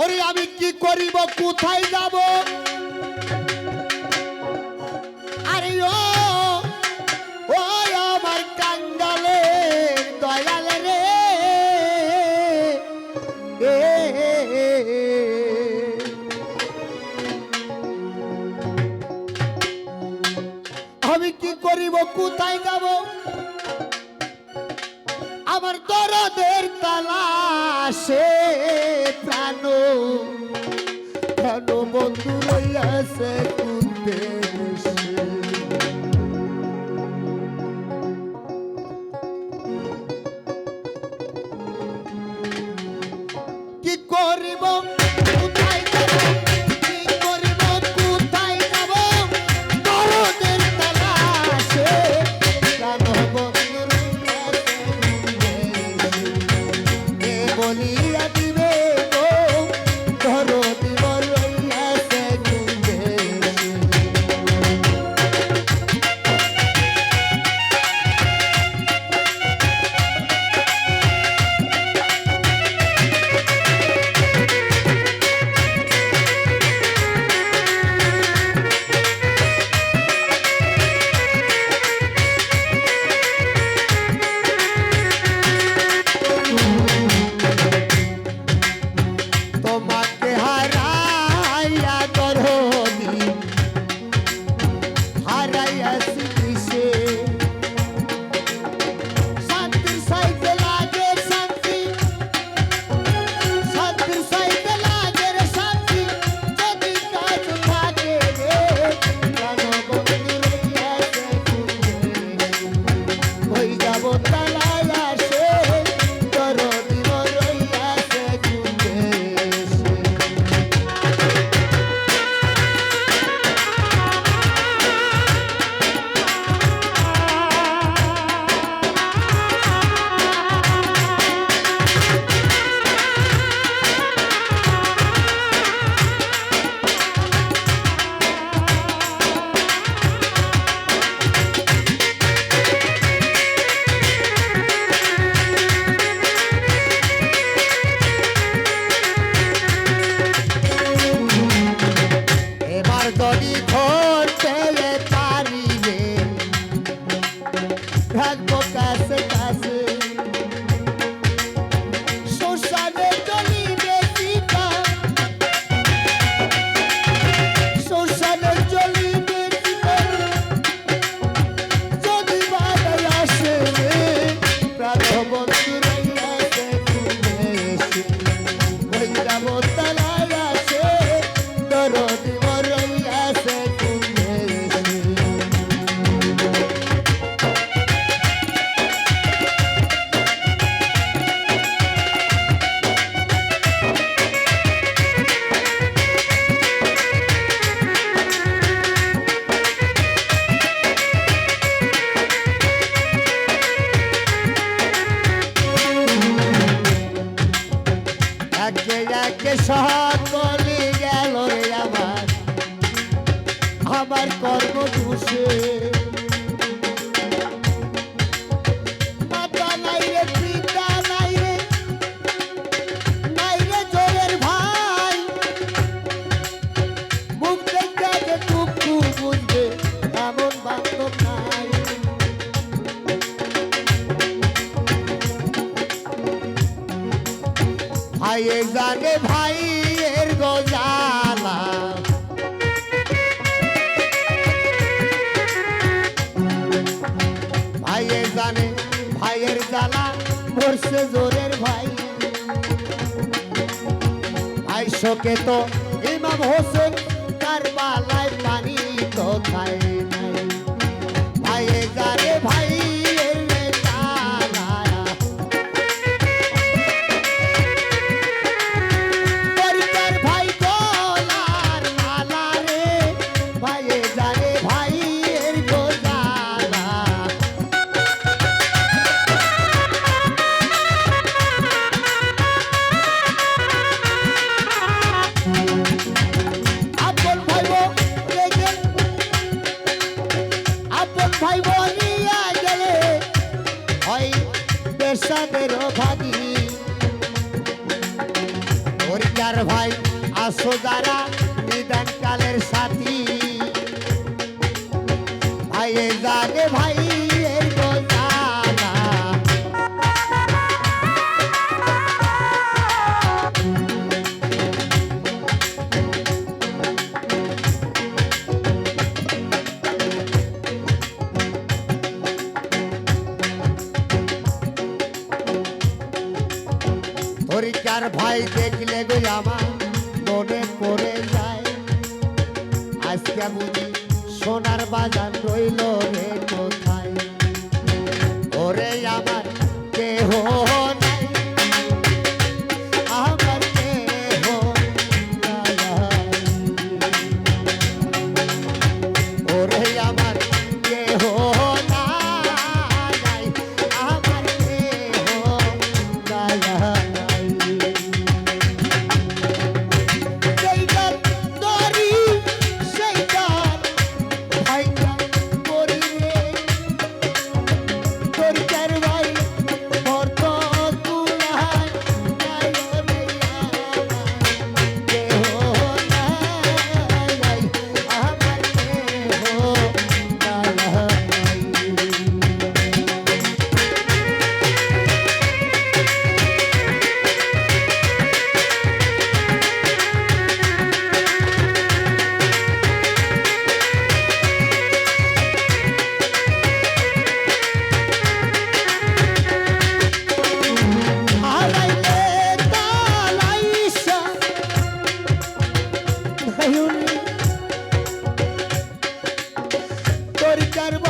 ওরে আমি কি করিব? কোথায় যাব? আমার দরদের তালাশে প্রাণ প্রাণ বন্ধু রইয়াছে কুন্দের মনিয়াদি agotar. আমার কর্ম দোষে। হয়েছে জোরের ভাই। ভাই তো ইমাম হোসেন কারবালায় আজকে বুঝি সোনার বাজার রইল রে কোথায়? ওরে আমার দেহ Carbo.